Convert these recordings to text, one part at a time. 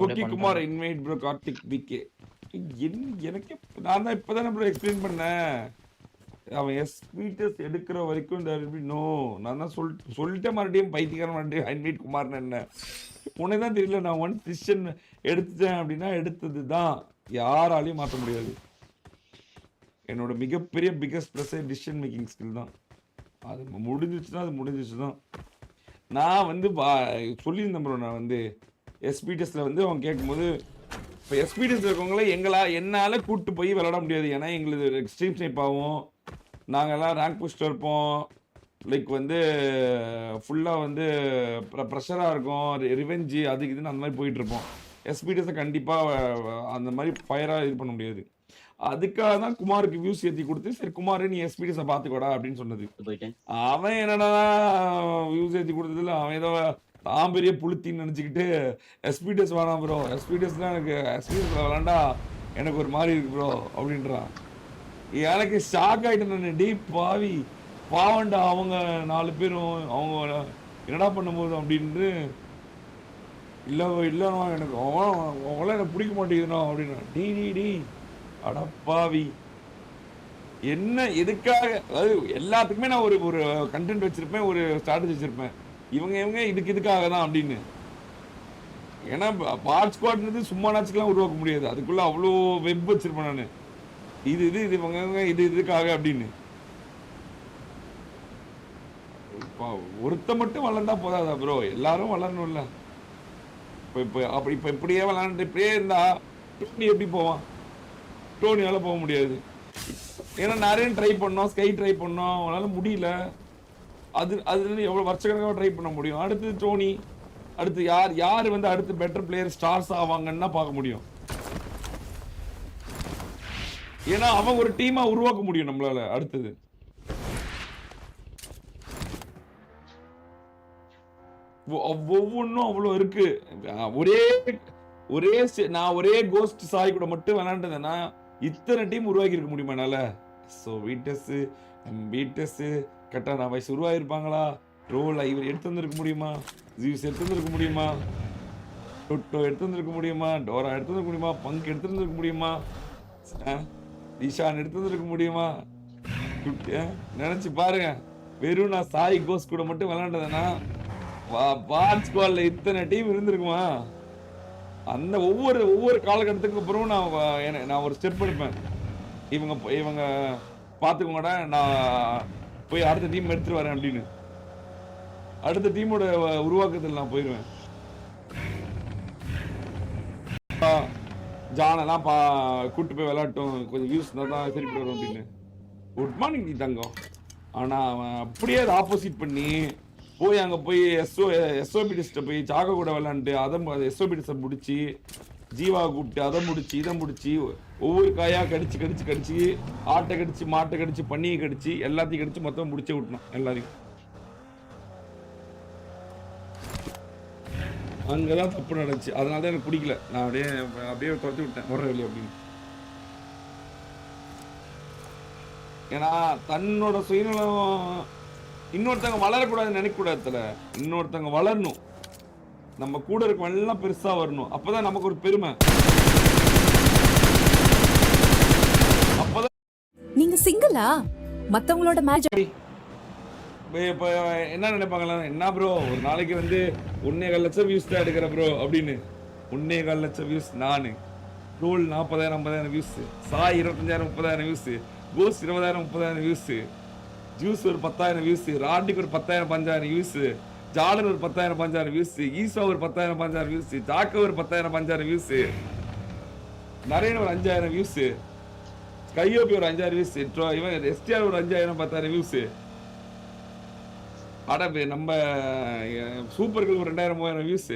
பண்ணிட்டாங்க. Kumar invite bro Karthik PK எனக்கு நான் தான் இப்பதானே ப்ரோ எக்ஸ்பிளைன் பண்ணேன். அவன் எஸ் மீட்டர்ஸ் எடுக்கிற வரைக்கும் நோ நான் தான் சொல் சொல்லிட்டேன் மறுபடியும் பைத்தியக்காரன் மறுபடியும் இன்வைட் குமார்னு என்ன. உனக்கு தான் தெரியல நான் ஒன் டிசிஷன் எடுத்துட்டேன் அப்படின்னா எடுத்தது தான். யாராலையும் மாற்ற முடியாது. என்னோட மிகப்பெரிய biggest plus decision making skill தான். அது முடிஞ்சிச்சுன்னா அது முடிஞ்சிச்சு தான் நான் வந்து சொல்லியிருந்தேன் ப்ரோ நான் வந்து எஸ்பிடிஎஸ்ல வந்து அவன் கேட்கும்போது இப்போ எஸ்பிடிஎஸ்ல இருக்கவங்கள எங்களா என்னால் கூட்டு போய் விளாட முடியாது. ஏன்னா எங்களுக்கு எக்ஸ்ட்ரீம் ஸ்னைப் ஆகும் நாங்கெல்லாம் ரேங்க் புஷ்டர் இருப்போம். லைக் வந்து ஃபுல்லாக வந்து ப்ரெஷராக இருக்கும். ரிவெஞ்சு அதுக்கு இதுன்னு அந்த மாதிரி போயிட்டு இருப்போம். எஸ்பிடிஎஸை கண்டிப்பாக அந்த மாதிரி ஃபயராக இது பண்ண முடியாது. அதுக்காக தான் குமாருக்கு வியூஸ் ஏற்றி கொடுத்து சரி குமார் நீ எஸ்பிடிஎஸை பார்த்துக்கோடா அப்படின்னு சொன்னது. அவன் என்னடா வியூஸ் ஏற்றி கொடுத்ததுல அவன் ஏதோ நான் பெரிய புளுத்தின்னு நினச்சிக்கிட்டு எஸ்பிடிஎஸ் வேணாம் ப்ரோ எஸ்பிடிஎஸ்லாம் எனக்கு எஸ்பிடிஎஸ் விளாண்டா எனக்கு ஒரு மாதிரி இருக்கு ப்ரோ அப்படின்றான். எனக்கு ஷாக் ஆகிட்டேன் நான். டீ பாவி பாவண்டா அவங்க நாலு பேரும் அவங்க என்னடா பண்ணும்போது அப்படின்ட்டு இல்லை இல்லைண்ணா எனக்கு அவன் அவங்களாம் எனக்கு பிடிக்க மாட்டேங்குதுண்ணா அப்படின்னா டி டி டி அடப்பாவி என்ன எதுக்காக அதாவது எல்லாத்துக்குமே நான் ஒரு ஒரு கண்டென்ட் வச்சுருப்பேன் ஒரு ஸ்ட்ராட்டஜி வச்சுருப்பேன். இவங்க இவங்க இதுக்கு இதுக்காக தான் அப்படின்னு. ஏன்னா பார்ட் ஸ்குவாட்ன்றது சும்மா நாச்சுக்கெல்லாம் உருவாக்க முடியாது. அதுக்குள்ளே அவ்வளோ வெப் வச்சிருப்பேன் நான். இது இது இது இவங்க இவங்க, இது இதுக்காக அப்படின்னு. ஒருத்த மட்டும் வளர்ந்தா போதாதா ப்ரோ எல்லாரும் வளரணும்ல. இப்போ இப்போ அப்படி இப்போ இப்படியே விளாண்டு இப்படியே இருந்தா டோனி எப்படி போவான்? டோனியால போக முடியாது. ஏன்னா நிறைய ட்ரை பண்ணோம் ஸ்கை ட்ரை பண்ணோம். அவனால முடியல. அது அதுல வந்து எவ்வளோ வருஷக்கணக்காக ட்ரை பண்ண முடியும்? அடுத்து டோனி அடுத்து யார் யார் வந்து அடுத்து பெட்டர் பிளேயர் ஸ்டார்ஸ் ஆவாங்கன்னா பார்க்க முடியும். ஏன்னா அவன் ஒரு டீமா உருவாக்க முடியும் நம்மளால அடுத்தது. ஒ- ஒவ்வொன்றும் அவ்வளோ இருக்கு. ஒரே ஒரே நான் ஒரே கோஸ்ட் சாய் கூட மட்டும் விளாண்டதுன்னா இத்தனை டீம் உருவாக்கி இருக்க முடியுமா என்னால? ஸோ வீட்டஸ் வீட்டஸ் கட்டான வயசு உருவாயிருப்பாங்களா ரோல் இவர் எடுத்து வந்திருக்க முடியுமா? ஜீவ்ஸ் எடுத்து வந்திருக்க முடியுமா? டொட்டோ எடுத்து வந்திருக்க முடியுமா? டோரா எடுத்து வந்திருக்க முடியுமா? பங்க் எடுத்து வந்திருக்க முடியுமா? ஈஷான் எடுத்து வந்திருக்க முடியுமா? நினச்சி பாருங்க. வெறும் நான் சாய் கோஸ் கூட மட்டும் விளாண்டதுன்னா பார்ட் ஸ்குவாடில் இத்தனை டீம் இருந்திருக்குமா? அந்த ஒவ்வொரு ஒவ்வொரு காலகட்டத்துக்கு அப்புறம் நான் நான் ஒரு ஸ்டெப் எடுப்பேன். இவங்க இவங்க பார்த்துக்கோங்கடா நான் போய் அடுத்த டீம் எடுத்துட்டு வரேன் அப்படின்னு. அடுத்த டீமோட உருவாக்கத்தில் நான் போயிடுவேன் ஆ, ஜானெல்லாம் பா கூட்டு போய் விளாட்டும் கொஞ்சம் வியூஸ் இருந்தால் தான் சரிப்பட்டு வரும் அப்படின்னு. குட் மார்னிங் நீ தங்கம். ஆனால் அவன் அப்படியே அதை ஆப்போசிட் பண்ணி போய் அங்கே போய் எஸ்ஓ எஸ்ஓபிடிஸ்ட்டை போய் ஜாக கூட விளாண்டு அதை எஸ்ஓபிடிஸை முடிச்சு ஜீவா கூப்பிட்டு அதை முடிச்சு இதை முடிச்சு ஒவ்வொரு காயாக கடிச்சு கடிச்சு கடிச்சு ஆட்டை கடிச்சு மாட்டை கடிச்சு பன்னியை கடிச்சு எல்லாத்தையும் கடிச்சு மொத்தம் முடிச்சு விட்டணும் எல்லாரையும். அங்கதான் தப்பு நடந்துச்சு. அதனால தான் எனக்கு பிடிக்கல. நான் அப்படியே அப்படியே துரத்தி விட்டேன். வர வெளியே அப்படின்னு. ஏன்னா தன்னோட சுயநலம் இன்னொருத்தவங்க வளரக்கூடாதுன்னு நினைக்கக்கூடாது இன்னொருத்தவங்க வளரணும். நம்ம கூட இருக்கவங்க எல்லாம் பெருசாக வரணும். அப்பதான் நமக்கு ஒரு பெருமை. நீங்க சிங்கிளா மத்தவங்களோட மேட்ச் என்ன நினைப்பாங்களா என்ன ப்ரோ ஒரு நாளைக்கு வந்து ஒன்னே கால் லட்சம் வியூஸ் தான் எடுக்கிற ப்ரோ அப்படின்னு. ஒன்னே கால் லட்சம் வியூஸ் நானு. ரோல் நாற்பதாயிரம் ஐம்பதாயிரம் வியூஸ் சாய் இருபத்தஞ்சாயிரம் முப்பதாயிரம் வியூஸ் கோஸ் இருபதாயிரம் முப்பதாயிரம் வியூஸ் ஜூஸ் ஒரு பத்தாயிரம் வியூஸ் ராண்டிக்கு ஒரு பத்தாயிரம் பஞ்சாயிரம் வியூஸ் ஜாலன் ஒரு பத்தாயிரம் பஞ்சாயிரம் வியூஸ் ஈசா ஒரு பத்தாயிரம் பஞ்சாயிரம் வியூஸ் ஜாக்கோ ஒரு பத்தாயிரம் பஞ்சாயிரம் வியூஸ் நிறைய ஒரு அஞ்சாயிரம் வியூஸ் கையோபி ஒரு அஞ்சாயிரம் வியூஸ் இவன் எஸ்டிஆர் ஒரு அஞ்சாயிரம் பத்தாயிரம் வியூஸ் அட பே- நம்ம சூப்பர்கள் ஒரு ரெண்டாயிரம் மூவாயிரம் வியூஸ்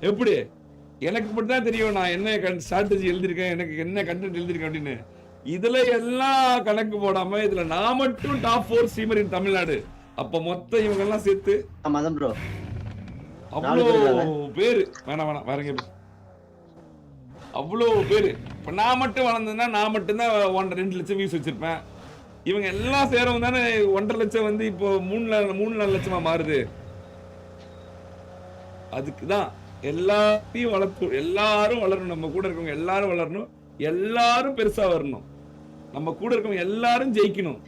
எப்படி? எனக்கு மட்டும் தான் தெரியும் நான் என்ன ஸ்ட்ராட்டஜி எழுதியிருக்கேன் எனக்கு என்ன கண்டென்ட் எழுதியிருக்கேன் அப்படின்னு. இதுல எல்லாம் கணக்கு போடாம இதுல நான் மட்டும் top four streamer in Tamil Nadu. அப்ப மொத்தம் இவங்க எல்லாம் சேர்த்து. அவ்வளோ பேர் பேரு. வேணாம் வேணாம் வேற எங்க அவ்வளோ பேர். இப்போ நான் மட்டும் வளர்ந்தேன்னா நான் மட்டும்தான் ஒன்றரை ரெண்டு லட்சம் வியூஸ் வச்சுருப்பேன். இவங்க எல்லாம் சேரவும் தானே ஒன்றரை லட்சம் வந்து இப்போ மூணு மூணு நாலு லட்சமாக மாறுது. அதுக்கு தான் எல்லாத்தையும் வளர்த்து எல்லாரும் வளரணும். நம்ம கூட இருக்கவங்க எல்லாரும் வளரணும். எல்லாரும் பெருசாக வரணும். நம்ம கூட இருக்கவங்க எல்லாரும் ஜெயிக்கணும்.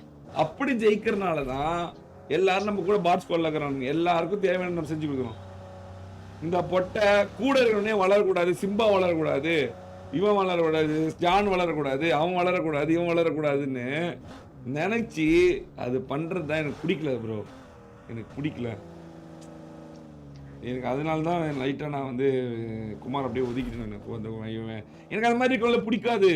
அப்படி ஜெயிக்கிறனால தான் எல்லாரும் நம்ம கூட பாட்ஸ் கொள்ள எல்லாருக்கும் தேவையான நம்ம செஞ்சு கொடுக்கணும். இந்த பொட்டை கூட இருக்கிறவனே வளரக்கூடாது சிம்பா வளரக்கூடாது இவன் வளரக்கூடாது ஜான் வளரக்கூடாது அவன் வளரக்கூடாது இவன் வளரக்கூடாதுன்னு நினச்சி அது பண்ணுறது தான் எனக்கு பிடிக்கல ப்ரோ எனக்கு பிடிக்கல. எனக்கு அதனால தான் லைட்டாக நான் வந்து குமார் அப்படியே ஒதுக்கிட்டேன் எனக்கு அந்த இவன் எனக்கு அந்த மாதிரி இருக்கவங்கள பிடிக்காது.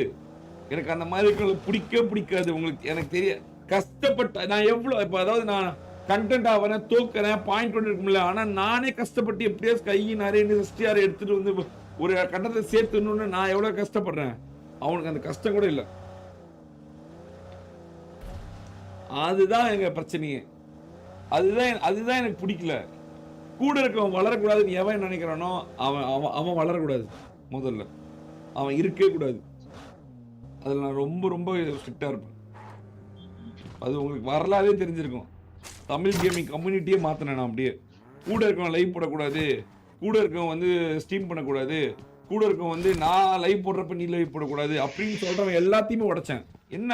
எனக்கு அந்த மாதிரி இருக்கவங்கள பிடிக்கவே பிடிக்காது. உங்களுக்கு எனக்கு தெரிய கஷ்டப்பட்ட நான் எவ்வளோ இப்போ அதாவது நான் கண்டென்ட் ஆகிறேன் தூக்குறேன் பாயிண்ட் கொண்டு இருக்க முடியல ஆனால் நானே கஷ்டப்பட்டு எப்படியோ கையை நிறைய எஸ்டிஆர் எடுத்துகிட்டு வந்து ஒரு கட்டத்தை சேர்த்துணுன்னு நான் எவ்வளோ கஷ்டப்படுறேன்? அவனுக்கு அந்த கஷ்டம் கூட இல்லை. அதுதான் எங்கள் பிரச்சனையே. அதுதான் அதுதான் எனக்கு பிடிக்கல. கூட இருக்கவன் வளரக்கூடாதுன்னு எவன் நினைக்கிறானோ அவன் அவன் அவன் வளரக்கூடாது முதல்ல. அவன் இருக்கவே கூடாது. அதில் நான் ரொம்ப ரொம்ப ஸ்ட்ரிக்டாக இருப்பேன். அது உங்களுக்கு வரலாவே தெரிஞ்சிருக்கும். தமிழ் கேமிங் கம்யூனிட்டியே மாற்றினேன் நான் அப்படியே. கூட இருக்கவன் லைவ் போடக்கூடாது. கூட இருக்கவன் வந்து ஸ்டீம் பண்ணக்கூடாது. கூட இருக்கவன் வந்து நான் லைவ் போடுறப்ப நீ லைவ் போடக்கூடாது அப்படின்னு சொல்கிறவன் எல்லாத்தையுமே உடைச்சேன். என்ன?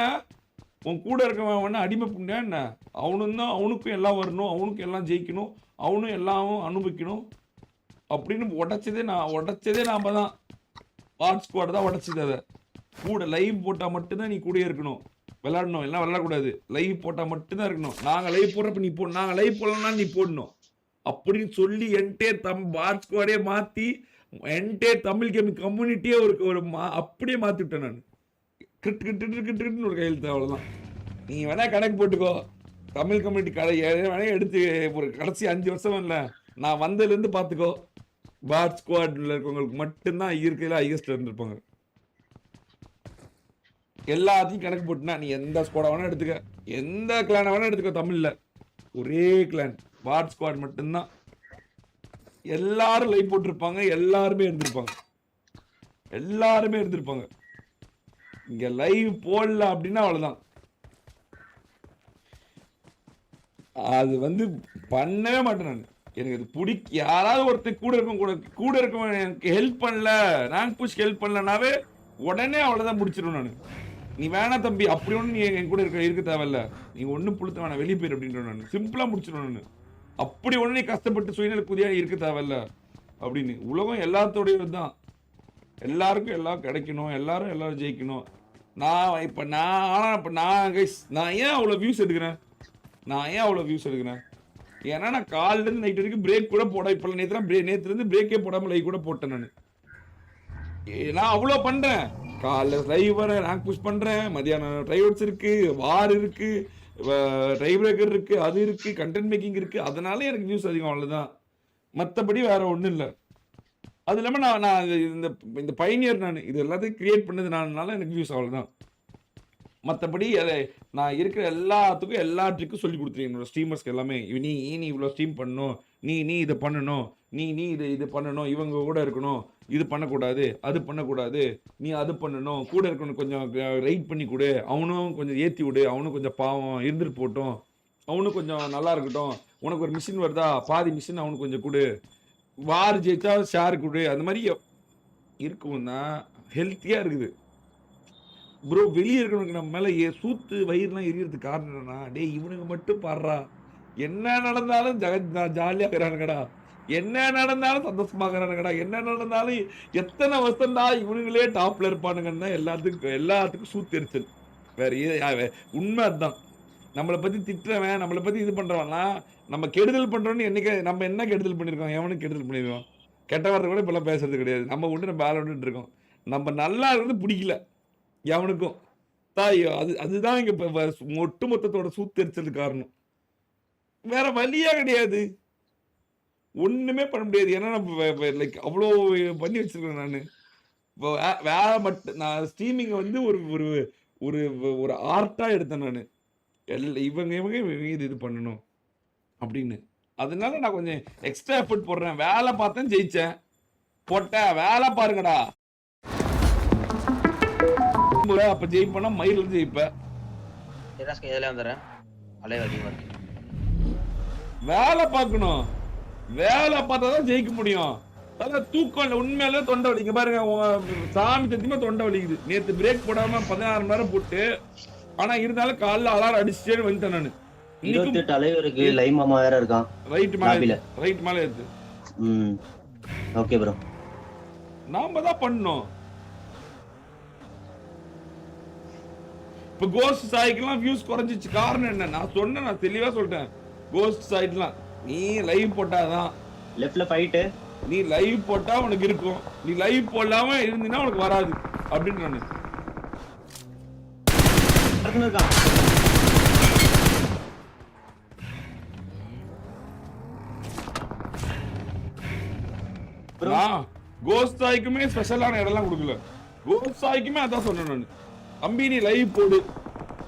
உன் கூட இருக்கவன் வந்து அடிமை புண்ணியா என்ன? அவனும் தான் அவனுக்கும் எல்லாம் வரணும் அவனுக்கும் எல்லாம் ஜெயிக்கணும் அவனும் எல்லாம் அனுபவிக்கணும் அப்படின்னு உடைச்சதே நான் உடைச்சதே நாம் தான் வாட் ஸ்குவாட் தான் உடைச்சது அதை. கூட லைவ் போட்டால் மட்டும்தான் நீ கூடயே இருக்கணும். விளாடணும் எல்லாம் விளாடக்கூடாது லைவ் போட்டால் மட்டும்தான் இருக்கணும். நாங்கள் லைவ் போடுறப்ப நீ போடணும் நாங்கள் லைவ் போடலன்னா நீ போடணும். அப்படின்னு சொல்லி என்டே தம் பாட்ஸ்குவாடே மாற்றி என்டே தமிழ் கேம் கம்யூனிட்டியே ஒரு ஒரு மா அப்படியே மாற்றி விட்டேன் நான். கிட்டு கிட்டு கிட்டு கிட்டுன்னு ஒரு கையெழுத்து அவ்வளோதான் நீ வேணால் கணக்கு போட்டுக்கோ. தமிழ் கம்யூனிட்டி கடை வேணால் எடுத்து ஒரு கடைசி அஞ்சு வருஷம் இல்லை. நான் வந்ததுலேருந்து பார்த்துக்கோ பாட் ஸ்குவாட்ல இருக்கவங்களுக்கு மட்டும்தான் இருக்கிறதுல ஹையஸ்ட் இருந்திருப்பாங்க. எல்லாத்தையும் கணக்கு போட்டுனா நீ எந்த ஸ்குவாடை வேணா எடுத்துக்க. எந்த கிளானை வேணா எடுத்துக்க தமிழ்ல. ஒரே கிளான் வார்ட் ஸ்குவாட் மட்டும்தான். எல்லாரும் லைவ் போட்டிருப்பாங்க எல்லாருமே இருந்திருப்பாங்க. எல்லாருமே இருந்திருப்பாங்க. இங்க லைவ் போடல அப்படின்னா அவ்வளவுதான். அது வந்து பண்ணவே மாட்டேன் நான். எனக்கு அது பிடிக்க யாராவது ஒருத்தர் கூட இருக்கும் கூட கூட இருக்கவன் எனக்கு ஹெல்ப் பண்ணல. ரேங்க் புஷ் ஹெல்ப் பண்ணலனாவே உடனே அவ்வளோதான் முடிச்சிருவேன் நான். நீ வேணா தம்பி அப்படி ஒன்று நீ என் கூட இருக்க இருக்க தேவையில்ல. நீ ஒன்றும் புளுத்த வேணாம் வெளியே போயிரு அப்படின்ற நான். சிம்பிளாக முடிச்சிருவேன் நான். அப்படி ஒன்று நீ கஷ்டப்பட்டு சுயநிலை புதியாக இருக்க தேவையில்ல. அப்படின்னு. உலகம் எல்லாத்தோடையும் தான் எல்லாருக்கும் எல்லாம் கிடைக்கணும். எல்லாரும் எல்லாரும் ஜெயிக்கணும். நான் இப்போ நான் ஆனால் இப்போ நான் கை நான் ஏன் அவ்வளோ வியூஸ் எடுக்கிறேன்? நான் ஏன் அவ்வளோ வியூஸ் எடுக்கிறேன்? ஏன்னா நான் காலிலேருந்து நைட் வரைக்கும் பிரேக் கூட போட இப்போ நேற்று பிரே நேற்றுலேருந்து பிரேக்கே போடாமல் லைக் கூட போட்டேன் நான். நான் அவ்வளோ பண்ணுறேன் காலைல டிரைவரை நான் ரேங்க் புஷ் பண்ணுறேன் மதியானம் ட்ரைவர்ஸ் இருக்குது வார் இருக்குது ட்ரை பிரேக்கர் இருக்குது அது இருக்குது கண்டென்ட் மேக்கிங் இருக்குது அதனால எனக்கு வியூஸ் அதிகம் அவ்வளோதான் மற்றபடி வேறு ஒன்றும் இல்லை. அது இல்லாமல் நான் நான் இந்த இந்த பயனியர் நான் இது எல்லாத்தையும் கிரியேட் பண்ணது நானால எனக்கு வியூஸ் அவ்வளோதான் மற்றபடி அதை நான் இருக்கிற எல்லாத்துக்கும் எல்லா ட்ரிக்கும் சொல்லி கொடுத்துருக்கேன் என்னோட ஸ்ட்ரீமர்ஸ்க்கு எல்லாமே. நீ நீ இவ்வளோ ஸ்ட்ரீம் பண்ணணும். நீ நீ இதை பண்ணணும். நீ நீ இது இது பண்ணணும் இவங்க கூட இருக்கணும் இது பண்ணக்கூடாது அது பண்ணக்கூடாது நீ அது பண்ணணும் கூட இருக்கணும் கொஞ்சம் ரைட் பண்ணி கொடு. அவனும் கொஞ்சம் ஏற்றி விடு அவனும் கொஞ்சம் பாவம் இருந்துட்டு போட்டோம் அவனும் கொஞ்சம் நல்லா இருக்கட்டும். உனக்கு ஒரு மிஷின் வருதா? பாதி மிஷின் அவனுக்கு கொஞ்சம் கொடு. வார் ஜெயிச்சா ஷேர் கொடு. அந்த மாதிரி இருக்கும்னா ஹெல்த்தியாக இருக்குது. ப்ரோ வெளியே இருக்கிறவனுக்கு நம்ம மேலே ஏ சூத்து வயிறுலாம் எரியறதுக்கு காரணம் என்னன்னா டேய் இவனுக்கு மட்டும் பாடுறா. என்ன நடந்தாலும் ஜக ஜாலியாக இருக்கிறானுங்கடா. என்ன நடந்தாலும் சந்தோஷமாகறானுங்கடா. என்ன நடந்தாலும் எத்தனை வருஷம் தான் இவனுங்களே டாப்ல இருப்பானுங்கன்னா எல்லாத்துக்கும் எல்லாத்துக்கும் சூத்தெரிச்சல். வேற வே- உண்மை அதுதான். நம்மளை பத்தி திட்டுறவன் நம்மளை பத்தி இது பண்றவன்லாம் நம்ம கெடுதல் பண்றோம்னு என்னைக்கு நம்ம என்ன கெடுதல் பண்ணியிருக்கோம் எவனுக்கு கெடுதல் பண்ணியிருக்கோம் கெட்ட வார்த்தை கூட இப்பெல்லாம் பேசுறது கிடையாது. நம்ம உண்டு நம்ம வேலை விட்டுட்டு இருக்கோம். நம்ம நல்லா இருந்து பிடிக்கல எவனுக்கும். தாயோ அது அதுதான் இங்க இப்போ வ- ஒட்டு காரணம். வேற வழியே கிடையாது. ஒண்ணுமே பண்ண முடியாது. ஏன்னா நம்ம லைக் அவ்வளோ பண்ணி வச்சிருக்கேன் நான். இப்போ வே- வேலை மட்டும் நான் ஸ்ட்ரீமிங்கை வந்து ஒரு ஒரு ஒரு ஒரு ஆர்ட்டாக எடுத்தேன் நான். எல் இவங்க இவங்க இவங்க இது இது பண்ணணும் அப்படின்னு. அதனால நான் கொஞ்சம் எக்ஸ்ட்ரா எஃபர்ட் போடுறேன். வேலை பார்த்தேன் ஜெயிச்சேன். போட்டேன். வேலை பாருங்கடா. அப்ப ஜெயிப்பேன்னா மயில ஜெயிப்பேன். எதில் வந்துடுறேன்? அலைவ் அதிகமாக இருக்கு வேலை பார்க்கணும். வேலை பார்த்தா தான் ஜெயிக்க முடியும். அதான் தூக்கம் இல்ல. உண்மையாலே தொண்டை வலி இங்க பாருங்க சாமி சத்தியமா தொண்டை வலிக்குது. நேத்து பிரேக் போடாம பதினாறு மணி நேரம் போட்டு ஆனா இருந்தாலும் காலைல அலாரம் அடிச்சுட்டே வந்துட்டேன் நானு. இருபத்தி எட்டு அலைவு இருக்கு மாமா வேற இருக்கான். ரைட் மேல. ரைட் மேல ஏத்து. ம். ஓகே ப்ரோ நாம தான் பண்ணோம். இப்ப கோஸ்ட் சாய்க்கெல்லாம் வியூஸ் குறைஞ்சிச்சு. காரணம் என்ன? நான் சொன்னேன் நான் தெளிவா சொல்லிட்டேன். கோஸ்ட் சாய்ட்லாம் நீ லைவ் போட்டாதான். லெஃப்ட்ல ஃபைட்டு நீ லைவ் போட்டா உனக்கு இருக்கும். நீ லைவ் போடாம இருந்தீன்னா உனக்கு வராது. அப்படின்னு நானு சாய்க்குமே ஸ்பெஷலான இடம்லாம் கொடுக்கல. கோஸ்ட் சாய்க்குமே அதான் சொன்னேன் நான். தம்பி நீ லைவ் போடு.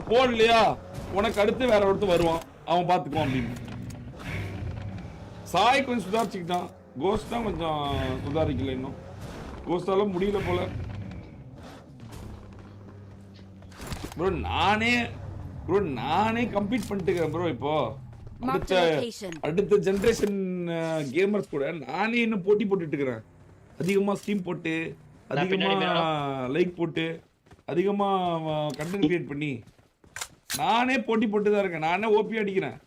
போடலையா உனக்கு அடுத்து வேற ஒருத்தர் வருவான். அவன் பார்த்துக்குவான் அப்படின்னு. சாய் கொஞ்சம் சுதாரிச்சுக்கிட்டான். கோஸ்ட் தான் கொஞ்சம் சுதாரிக்கல இன்னும். கோஸ்டால முடியல போல. ப்ரோ நானே ப்ரோ நானே கம்ப்ளீட் பண்ணிட்டுக்கிறேன் ப்ரோ இப்போ. அடுத்த. அடுத்த ஜெனரேஷன் கேமர்ஸ் கூட நானே இன்னும் போட்டி போட்டுட்டு இருக்கிறேன் அதிகமா ஸ்டீம் போட்டு அதிகமா லைக் போட்டு அதிகமா கண்டென்ட் கிரியேட் பண்ணி நானே போட்டி போட்டு தான் இருக்கேன். நானே ஓபி அடிக்கிறேன்.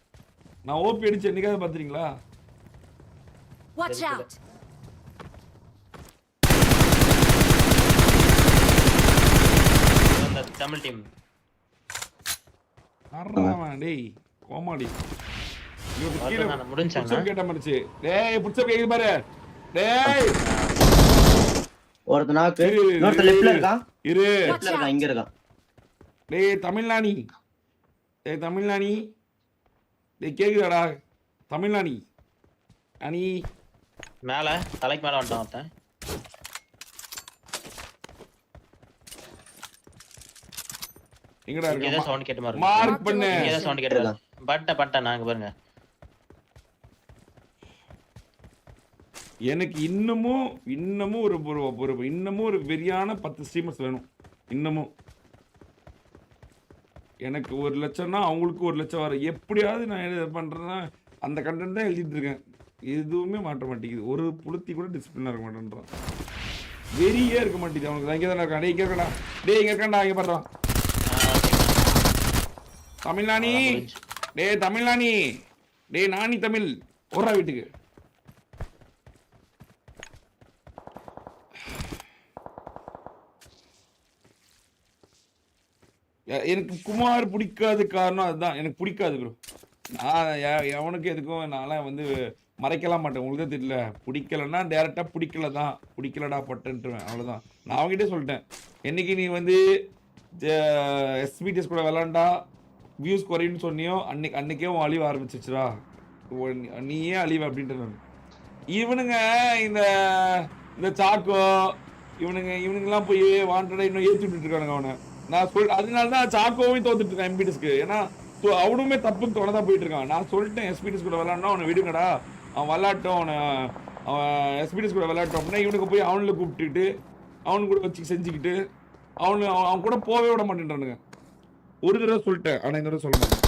நான் ஓபி அடிச்சு என்னைக்காவது பாத்துறீங்களா Watch out! தமிழ் டீம் டேய் டேய் தமிழ்நாணி. டேய் தமிழ்நாணி. டேய் கேக்குதாடா? தமிழ்நாணி. அனி மேல தலைக்கு மேல வந்துட்டான் ஒருத்தன். எங்கடா ஏதோ இருக்க சவுண்ட் கேட்ட மாதிரி இருக்கு. மார்க் பண்ணு. இங்க ஏதோ சவுண்ட் கேட்டு பட்ட பட்ட நாங்க பாருங்க. எனக்கு இன்னமும் இன்னமும் ஒரு ஒரு ஒரு இன்னமும் ஒரு வெறியான பத்து ஸ்ட்ரீமர்ஸ் வேணும். இன்னமும். எனக்கு ஒரு லட்சம்னா அவங்களுக்கு ஒரு லட்சம் வரும். எப்படியாவது நான் என்ன பண்றேன்னா அந்த கண்டென்ட் தான் எழுதிட்டு இருக்கேன். எதுவுமே மாற்ற மாட்டேங்குது. ஒரு புளுத்தி கூட டிசிப்ளினா இருக்க மாட்டேன்றான். வெறியே இருக்க மாட்டேங்குது அவனுக்கு. இங்கே தானே இருக்கான். டேய் இங்கே டேய் இங்கே இருக்கான்டா. இங்கே பண்றான் தமிழ்நாணி. டேய் தமிழ்நாணி. டேய் நானி தமிழ். ஓடுறா வீட்டுக்கு. எனக்கு குமார் பிடிக்காத காரணம் அதுதான். எனக்கு பிடிக்காது ப்ரோ நான் எவனுக்கு எதுக்கும் நான்லாம் வந்து மறைக்கலாம் மாட்டேன். உங்களுக்கு தான் தெரியல. பிடிக்கலன்னா டேரெக்டாக பிடிக்கல தான் பிடிக்கலடா பட்டன்ட்டுருவேன். அவ்வளோதான் நான் அவங்ககிட்டே சொல்லிட்டேன். என்னைக்கு நீ வந்து எஸ்பிடிஎஸ் கூட விளாண்டா வியூஸ் குறையுன்னு சொன்னியோ அன்னைக்கு அன்றைக்கே உன் அழிவு ஆரம்பிச்சிச்சுடா. நீயே அழிவு அப்படின்ட்டு நான். இவனுங்க இந்த இந்த சாக்கோ இவனுங்க இவனுங்கெல்லாம் போய் வாண்டடா இன்னும் ஏற்றி விட்டுருக்கானுங்க அவனை. நான் சொல் அதனால தான் சாக்கோவையும் தோத்துட்டு இருக்கேன் எம்பிடிஸ்க்கு ஏன்னா அவனுமே தப்புக்கு தோண போயிட்டு இருக்கான். நான் சொல்லிட்டேன் எஸ்பிடிஸ் கூட விளாட்னா அவனை விடுங்கடா. அவன் விளாட்டும் அவனை அவன் எஸ்பிடிஎஸ் கூட விளாட்டும் அப்படின்னா இவனுக்கு போய் அவனில் கூப்பிட்டுட்டு அவனு கூட வச்சு செஞ்சுக்கிட்டு அவனு அவன் அவன் கூட போகவே விட மாட்டேன்றானுங்க. ஒரு தடவை சொல்லிட்டேன் ஆனால் இந்த தடவை சொல்ல மாட்டேன்.